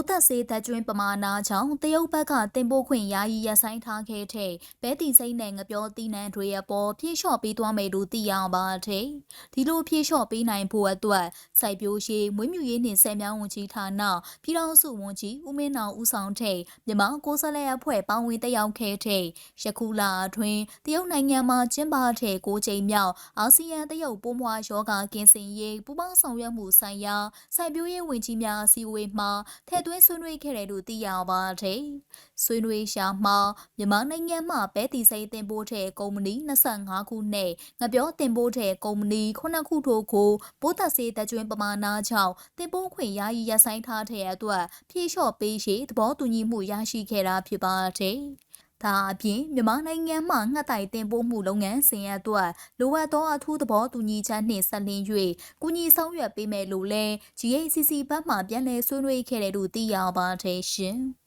းသက်စေးသက်ကျွင်းပမာဏကြောင့်တရုတ်ဘက်ကတင်ပို့ခွင့်ယာယီရပ်ဆိုင်းထားခဲ့တဲ့ဘဲတီစိမ့်နဲ့ငပြောတီနန်းတွေအပေါ်ဖြည့်လျှော့ပေးသွားမယ်လို့သိရပါတယ်။ဒီလိုဖြည့်လျှော့ပေးနိုင်ဖို့အတွက်စိုက်ပျိုးရေးမွေးမြူရေးနှင့်ဆယ်မြောင်းဝန်ကြီးဌာနပြည်ထောင်စုဝန်ကြီးဦးမင်းအောင်ဦးဆောင်တဲ့မြန်မာကိုယ်စားလှယ်အဖွဲ့ပါဝင်တက်ရောက်ခဲ့တဲ့ယခုလအတွင်းတရုတ်နိုင်ငံမှာကျင်းပတဲ့ကိုးချိန်မြောက်အာဆီယံတရုတ်ပိုးမွားယောဂကင်းစင်ရေးပူးပေါင်းဆောင်ရွက်မှုဆိုင်ရာစိုက်ပျိုးရေးဝန်ကြီးများအစည်းအဝေးမှာထည့်သွင်းဆွေးနွေးခဲ့တယ်လို့သိရပါတယ်။ဆွေးနွေးရှာမှာမြန်မာနိုင်ငံမှာပဲတီစိမ့်တင်ပို့တဲ့ကုမ္ပဏီ25ခုနဲ့ငပြောတင်ပို့တဲ့ကုမ္ပဏီ9ခုတို့ကိုပိုးသက်စေးတကြွင်းပမာဏကြောင့်တင်ပို့ခွင့်ယာယီရပ်ဆိုင်းထားတဲ့အတွက်ဖြည့်လျှော့ပေးရေးသဘောတူညီမှုရရှိခဲ့တာဖြစ်ပါတယ်။ ဒါအပြင်မြန်မာနိုင်ငံမှာငှက်တိုင်တင်ပို့မှုလုပ်ငန်းစဉ်အတွက်လိုအပ်သောအထူးသဘောတူညီချက်နှင့်ဆက်လင်း၍ကုညီဆောင်ရွက်ပေးမယ်လို့လည်း GACC ဘက်မှပြန်လည်ဆွေးနွေးခဲ့တယ်လို့သိရပါတယ်ရှင်။